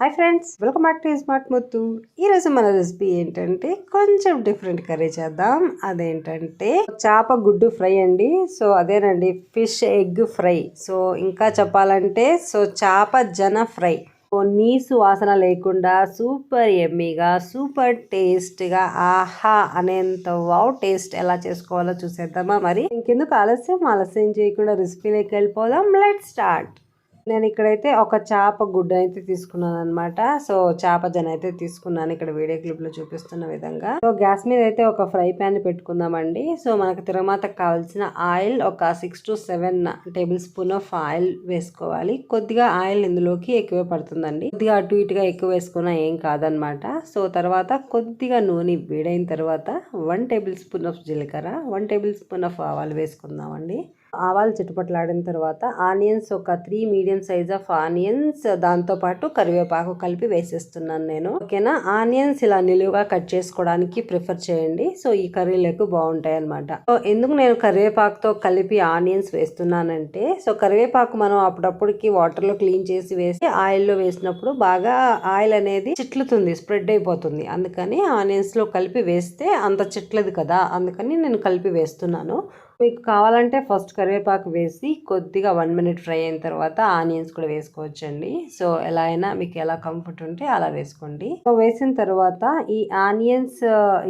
Hi friends welcome back to smart Muthu ఈరోజు మన recipe ఏంటంటే కొంచెం డిఫరెంట్ కర్రీ చేద్దాం. అదేంటంటే చేప గుడ్డు ఫ్రై అండి. సో అదేనండి ఫిష్ ఎగ్ ఫ్రై. సో ఇంకా చెప్పాలంటే సో చేప జన ఫ్రై. సో నీసు వాసన లేకుండా సూపర్ ఎమ్మీగా సూపర్ టేస్ట్గా ఆహా అనేంత వావ్ టేస్ట్ ఎలా చేసుకోవాలో చూసేద్దామా మరి? ఇంకెందుకు ఆలస్యం ఆలస్యం చేయకుండా రెసిపీలోకి వెళ్ళిపోదాం. లెట్ స్టార్ట్ నేను ఇక్కడైతే ఒక చేప గుడ్డ అయితే తీసుకున్నాను అనమాట సో చేప జన అయితే తీసుకున్నాను ఇక్కడ వీడియో క్లిప్లో చూపిస్తున్న విధంగా. సో గ్యాస్ మీద అయితే ఒక ఫ్రై ప్యాన్ పెట్టుకుందామండి. సో మనకు తిరమాతకు కావాల్సిన ఆయిల్ ఒక six to seven tablespoon of oil వేసుకోవాలి. కొద్దిగా ఆయిల్ ఇందులోకి ఎక్కువ పడుతుందండి. కొద్దిగా అటు ఇటుగా ఎక్కువ వేసుకున్నా ఏం కాదనమాట సో తర్వాత కొద్దిగా నూనె వేడైన తర్వాత వన్ టేబుల్ స్పూన్ ఆఫ్ జీలకర్ర వన్ టేబుల్ స్పూన్ ఆఫ్ ఆవాలు వేసుకుందామండి. ఆవాలు చిట్టుపట్లాడిన తర్వాత ఆనియన్స్ ఒక three medium size of onions దాంతో పాటు కరివేపాకు కలిపి వేసేస్తున్నాను నేను. ఓకేనా? ఆనియన్స్ ఇలా నిలువుగా కట్ చేసుకోవడానికి ప్రిఫర్ చేయండి. సో ఈ కర్రీలకు బాగుంటాయి అనమాట సో ఎందుకు నేను కరివేపాకుతో కలిపి ఆనియన్స్ వేస్తున్నానంటే సో కరివేపాకు మనం అప్పుడప్పుడుకి వాటర్లో క్లీన్ చేసి వేసి ఆయిల్లో వేసినప్పుడు బాగా ఆయిల్ అనేది చిట్లుతుంది స్ప్రెడ్ అయిపోతుంది. అందుకని ఆనియన్స్లో కలిపి వేస్తే అంత చిట్లదు కదా అందుకని నేను కలిపి వేస్తున్నాను. మీకు కావాలంటే ఫస్ట్ కరివేపాకు వేసి కొద్దిగా వన్ మినిట్ ఫ్రై అయిన తర్వాత ఆనియన్స్ కూడా వేసుకోవచ్చండి. సో ఎలా అయినా మీకు ఎలా కంఫర్ట్ ఉంటే అలా వేసుకోండి. సో వేసిన తర్వాత ఈ ఆనియన్స్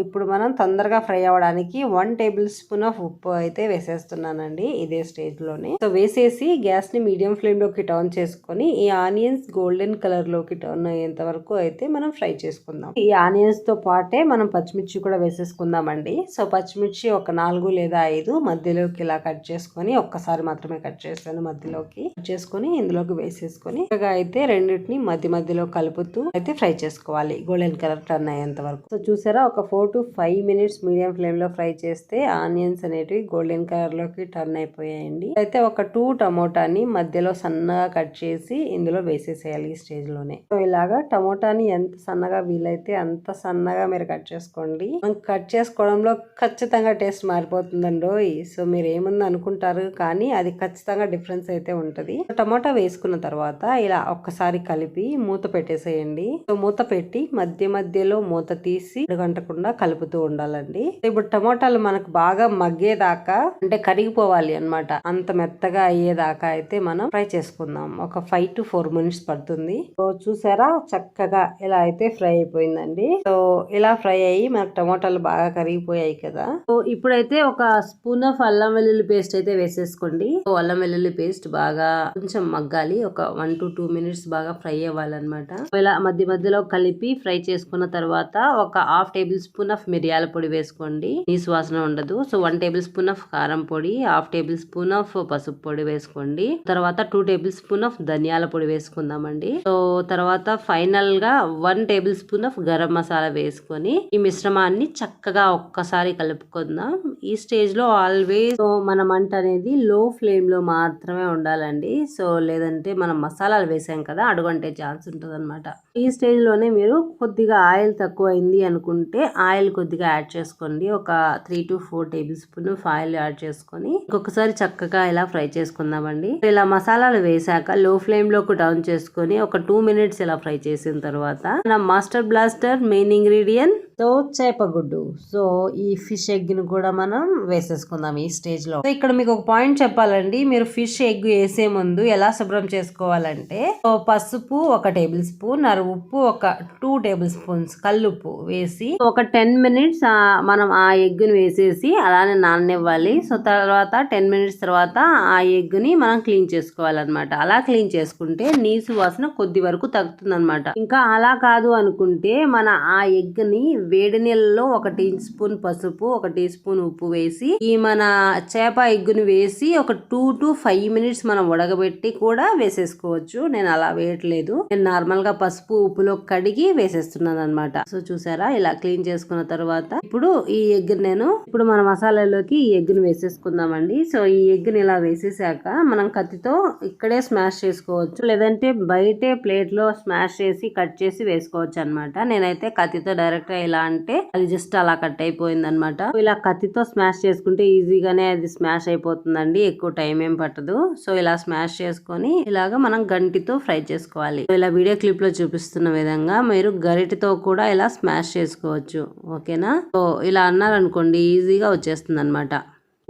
ఇప్పుడు మనం తొందరగా ఫ్రై అవ్వడానికి వన్ టేబుల్ స్పూన్ ఆఫ్ ఉప్పు అయితే వేసేస్తున్నానండి ఇదే స్టేజ్లోనే సో వేసేసి గ్యాస్ని మీడియం ఫ్లేమ్లోకి టర్న్ చేసుకొని ఈ ఆనియన్స్ గోల్డెన్ కలర్లోకి టర్న్ అయ్యేంత వరకు అయితే మనం ఫ్రై చేసుకుందాం. ఈ ఆనియన్స్తో పాటే మనం పచ్చిమిర్చి కూడా వేసేసుకుందామండి. సో పచ్చిమిర్చి ఒక నాలుగు లేదా ఐదు మధ్యలోకి ఇలా కట్ చేసుకొని ఒక్కసారి మాత్రమే కట్ చేస్తాను మధ్యలోకి. కట్ చేసుకొని ఇందులోకి వేసేసుకొని చక్కగా అయితే రెండింటిని మధ్య మధ్యలో కలుపుతూ అయితే ఫ్రై చేసుకోవాలి. గోల్డెన్ కలర్ టర్న్ అయ్యేంత వరకు. సో చూసారా ఒక four to five minutes medium ఫ్లేమ్లో ఫ్రై చేస్తే ఆనియన్స్ అనేటివి గోల్డెన్ కలర్లోకి టర్న్ అయిపోయాయండి. అయితే ఒక టూ టమోటాని మధ్యలో సన్నగా కట్ చేసి ఇందులో వేసేసేయాలి ఈ స్టేజ్లోనే సో ఇలాగా టమోటాని ఎంత సన్నగా వీలైతే అంత సన్నగా మీరు కట్ చేసుకోండి. మనం కట్ చేసుకోవడంలో ఖచ్చితంగా టేస్ట్ మారిపోతుందండి సో మీరు ఏముంది అనుకుంటారు కానీ అది ఖచ్చితంగా డిఫరెన్స్ అయితే ఉంటది. టమాటా వేసుకున్న తర్వాత ఇలా ఒక్కసారి కలిపి మూత పెట్టేసేయండి. సో మూత పెట్టి మధ్య మధ్యలో మూత తీసి అడగంటకుండా కలుపుతూ ఉండాలండి. ఇప్పుడు టమాటాలు మనకు బాగా మగ్గేదాకా అంటే కరిగిపోవాలి అన్నమాట. అంత మెత్తగా అయ్యేదాకా అయితే మనం ఫ్రై చేసుకుందాం. ఒక ఫైవ్ టు ఫోర్ మినిట్స్ పడుతుంది. సో చూసారా చక్కగా ఇలా అయితే ఫ్రై అయిపోయిందండి. సో ఇలా ఫ్రై అయ్యి మనకు టమాటాలు బాగా కరిగిపోయాయి కదా. సో ఇప్పుడైతే ఒక స్పూన్ ఆఫ్ అల్లం వెల్లుల్లి పేస్ట్ అయితే వేసేసుకోండి. అల్లం వెల్లుల్లి పేస్ట్ బాగా కొంచెం మగ్గాలి. ఒక వన్ టు టూ మినిట్స్ బాగా ఫ్రై అవ్వాలన్నమాట. ఇలా మధ్య మధ్యలో కలిపి ఫ్రై చేసుకున్న తర్వాత ఒక హాఫ్ టేబుల్ స్పూన్ ఆఫ్ మిరియాల పొడి వేసుకోండి. నీసు వాసన ఉండదు. So one tablespoon of కారం పొడి హాఫ్ టేబుల్ స్పూన్ ఆఫ్ పసుపు పొడి వేసుకోండి. తర్వాత టూ టేబుల్ స్పూన్ ఆఫ్ ధనియాల పొడి వేసుకుందామండి. సో తర్వాత ఫైనల్గా one tablespoon of garam masala వేసుకొని ఈ మిశ్రమాన్ని చక్కగా ఒక్కసారి కలుపుకుందాం. ఈ స్టేజ్లో ఆల్వేస్ సో మన మంట అనేది లో ఫ్లేమ్లో మాత్రమే ఉండాలండి. సో లేదంటే మనం మసాలాలు వేసాం కదా అడుగంటే ఛాన్స్ ఉంటుంది అనమాట ఈ స్టేజ్లోనే మీరు కొద్దిగా ఆయిల్ తక్కువ అయింది అనుకుంటే ఆయిల్ కొద్దిగా యాడ్ చేసుకోండి. ఒక three to four tablespoon oil add చేసుకొని ఒక్కొక్కసారి చక్కగా ఇలా ఫ్రై చేసుకుందామండి. ఇలా మసాలాలు వేసాక లో ఫ్లేమ్లోకి డౌన్ చేసుకొని ఒక టూ మినిట్స్ ఇలా ఫ్రై చేసిన తర్వాత మన master blaster main ingredient so చేపగుడ్డు. So ఈ ఫిష్ ఎగ్ని కూడా మనం వేసేసుకుందాం ఈ స్టేజ్లో సో ఇక్కడ మీకు ఒక పాయింట్ చెప్పాలండి. మీరు ఫిష్ ఎగ్ వేసే ముందు ఎలా శుభ్రం చేసుకోవాలంటే సో పసుపు ఒక టేబుల్ స్పూన్ అర ఉప్పు ఒక టూ టేబుల్ స్పూన్స్ కల్లుప్పు వేసి ఒక టెన్ మినిట్స్ మనం ఆ ఎగ్ని వేసేసి అలానే నాననివ్వాలి. సో తర్వాత టెన్ మినిట్స్ తర్వాత ఆ ఎగ్ని మనం క్లీన్ చేసుకోవాలన్నమాట. అలా క్లీన్ చేసుకుంటే నీసు వాసన కొద్ది వరకు తగ్గుతుందన్నమాట. ఇంకా అలా కాదు అనుకుంటే మన ఆ ఎగ్ని వేడి నీళ్ళలో ఒక టీ స్పూన్ పసుపు ఒక టీ స్పూన్ ఉప్పు వేసి ఈ మన చేప ఎగ్గును వేసి ఒక టూ టు ఫైవ్ మినిట్స్ మనం ఉడకబెట్టి కూడా వేసేసుకోవచ్చు. నేను అలా వేయట్లేదు. నేను నార్మల్గా పసుపు ఉప్పులో కడిగి వేసేస్తున్నాను అనమాట సో చూసారా? ఇలా క్లీన్ చేసుకున్న తర్వాత ఇప్పుడు ఈ ఎగ్ నేను ఇప్పుడు మన మసాలాలోకి ఈ ఎగ్ వేసేసుకుందామండి. సో ఈ ఎగ్ని ఇలా వేసేసాక మనం కత్తితో ఇక్కడే స్మాష్ చేసుకోవచ్చు. లేదంటే బయటే ప్లేట్లో స్మాష్ చేసి కట్ చేసి వేసుకోవచ్చు అనమాట నేనైతే కత్తితో డైరెక్ట్గా ఇలా ఎలా అంటే అది జస్ట్ అలా కట్ అయిపోయింది అనమాట ఇలా కత్తితో స్మాష్ చేసుకుంటే ఈజీగానే అది స్మాష్ అయిపోతుందండి. ఎక్కువ టైం ఏం పట్టదు. సో ఇలా స్మాష్ చేసుకొని ఇలాగా మనం గంటితో ఫ్రై చేసుకోవాలి. ఇలా వీడియో క్లిప్లో చూపిస్తున్న విధంగా మీరు గరిటితో కూడా ఇలా స్మాష్ చేసుకోవచ్చు. ఓకేనా? సో ఇలా అన్నారనుకోండి ఈజీగా వచ్చేస్తుంది అనమాట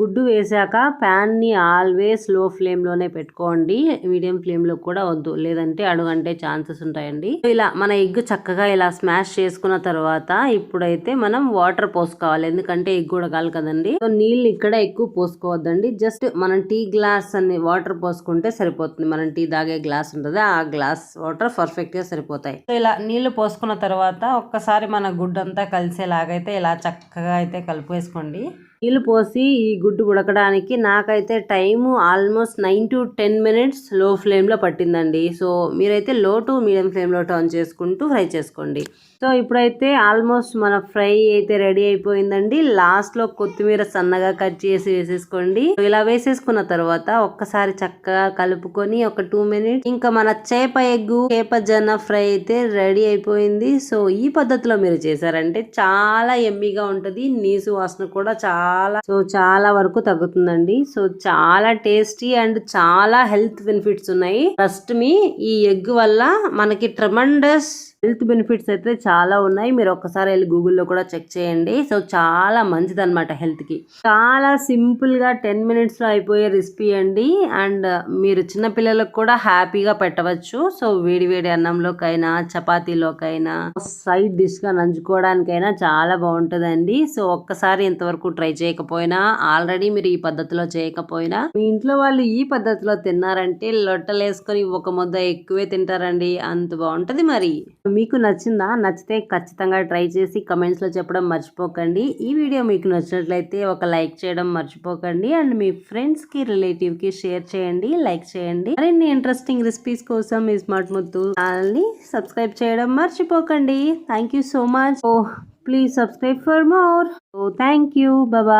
గుడ్డు వేసాక ప్యాన్ని ఆల్వేస్లో ఫ్లేమ్లోనే పెట్టుకోండి. మీడియం ఫ్లేమ్లో కూడా వద్దు. లేదంటే అడుగంటే ఛాన్సెస్ ఉంటాయండి. ఇలా మన ఎగ్ చక్కగా ఇలా స్మాష్ చేసుకున్న తర్వాత ఇప్పుడైతే మనం వాటర్ పోసుకోవాలి. ఎందుకంటే ఎగ్ ఉడకాలి కదండి. సో నీళ్ళు ఇక్కడ ఎక్కువ పోసుకోవద్దండి. జస్ట్ మనం టీ గ్లాస్ అని వాటర్ పోసుకుంటే సరిపోతుంది. మనం టీ తాగే గ్లాస్ ఉంటుంది. ఆ గ్లాస్ వాటర్ పర్ఫెక్ట్గా సరిపోతాయి. సో ఇలా నీళ్ళు పోసుకున్న తర్వాత ఒక్కసారి మన గుడ్డంతా కలిసేలాగైతే ఇలా చక్కగా అయితే కలిపేసుకోండి నీళ్ళు పోసి ఈ గుడ్డు ఉడకడానికి నాకైతే time almost nine to ten మినిట్స్లో ఫ్లేమ్లో పట్టిందండి. సో మీరైతే లో టు మీడియం ఫ్లేమ్లో టర్న్ చేసుకుంటూ ఫ్రై చేసుకోండి. సో ఇప్పుడైతే ఆల్మోస్ట్ మన ఫ్రై అయితే రెడీ అయిపోయిందండి. లాస్ట్లో కొత్తిమీర సన్నగా కట్ చేసి వేసేసుకోండి. ఇలా వేసేసుకున్న తర్వాత ఒక్కసారి చక్కగా కలుపుకొని ఒక టూ మినిట్స్ ఇంకా మన చేప ఎగ్గు చేప జన ఫ్రై అయితే రెడీ అయిపోయింది. సో ఈ పద్ధతిలో మీరు చేశారంటే చాలా ఎమ్మిగా ఉంటుంది. నీసు వాసన కూడా చాలా సో చాలా వరకు తగ్గుతుందండి. సో చాలా టేస్టీ అండ్ చాలా హెల్త్ బెనిఫిట్స్ ఉన్నాయి. ఫస్ట్ మీ ఈ ఎగ్ వల్ల మనకి ట్రమండస్ హెల్త్ బెనిఫిట్స్ అయితే చాలా ఉన్నాయి. మీరు ఒక్కసారి వెళ్ళి గూగుల్లో కూడా చెక్ చేయండి. సో చాలా మంచిది అనమాట హెల్త్కి. చాలా సింపుల్గా టెన్ మినిట్స్లో అయిపోయే రెసిపీ అండి. అండ్ మీరు చిన్న పిల్లలకు కూడా హ్యాపీగా పెట్టవచ్చు. సో వేడి వేడి అన్నంలోకైనా చపాతీలోకైనా సైడ్ డిష్గా నంచుకోవడానికైనా చాలా బాగుంటుందండి. సో ఒక్కసారి ఇంతవరకు ట్రై చేయకపోయినా ఆల్రెడీ మీరు ఈ పద్ధతిలో చేయకపోయినా మీ ఇంట్లో వాళ్ళు ఈ పద్ధతిలో తిన్నారంటే లొట్టలేసుకొని ఒక ముద్ద ఎక్కువే తింటారండి. అంత బాగుంటుంది మరి. మీకు నచ్చిందా నచ్చితే ఖచ్చితంగా ట్రై చేసి కమెంట్స్లో చెప్పడం మర్చిపోకండి. ఈ వీడియో మీకు నచ్చినట్లయితే ఒక లైక్ చేయడం మర్చిపోకండి. అండ్ మీ ఫ్రెండ్స్కి రిలేటివ్కి షేర్ చేయండి లైక్ చేయండి. మరిన్ని ఇంట్రెస్టింగ్ రెసిపీస్ కోసం మీ స్మార్ట్ ముద్దు ఛానల్ని సబ్స్క్రైబ్ చేయడం మర్చిపోకండి. Thank you so much. Oh please subscribe for more. Oh thank you. Baba